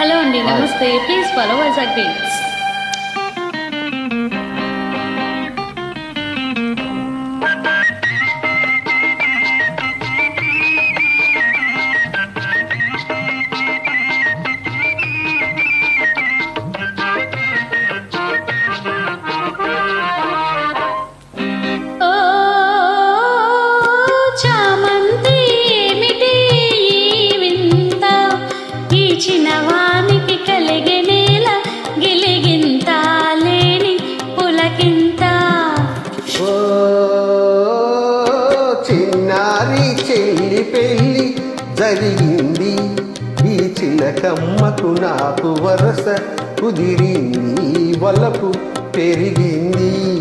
Hello అండి నమస్తే. Please follow Vizag beats ఈ చిన్నవానికి కలిగెనేల గిలిగింత లేని పులకింత. ఓ చిన్నారి చెల్లి పెళ్ళి జరిగింది. ఈ చిలకమ్మకు నాకు వరస కుదిరింది. వలపు పెరిగింది.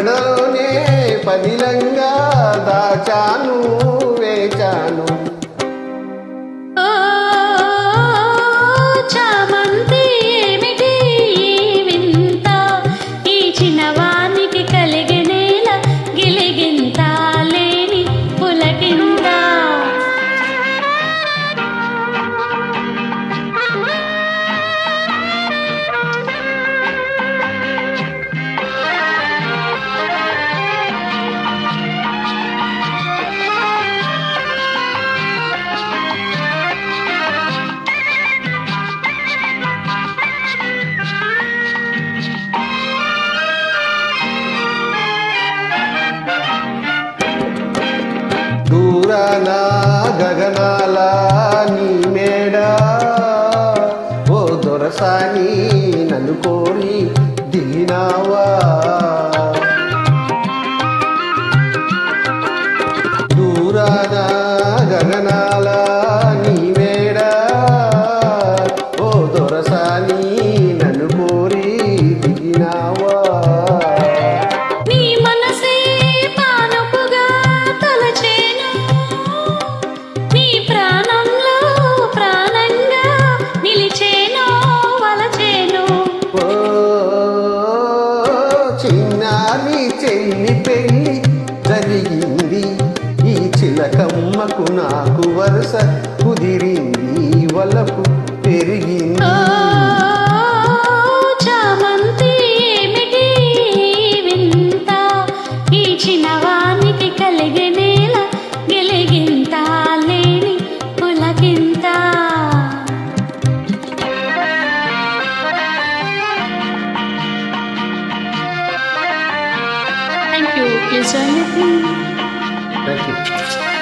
నా పదిలంగా దాచాను వేచాను దూరాన గగనాల నీ పెళ్ళి పెళ్ళి జరిగింది. ఈ చిలకమ్మకు నాకు వరుస కుదిరింది. వలపు పెరిగింది. Gecelerim. Belki.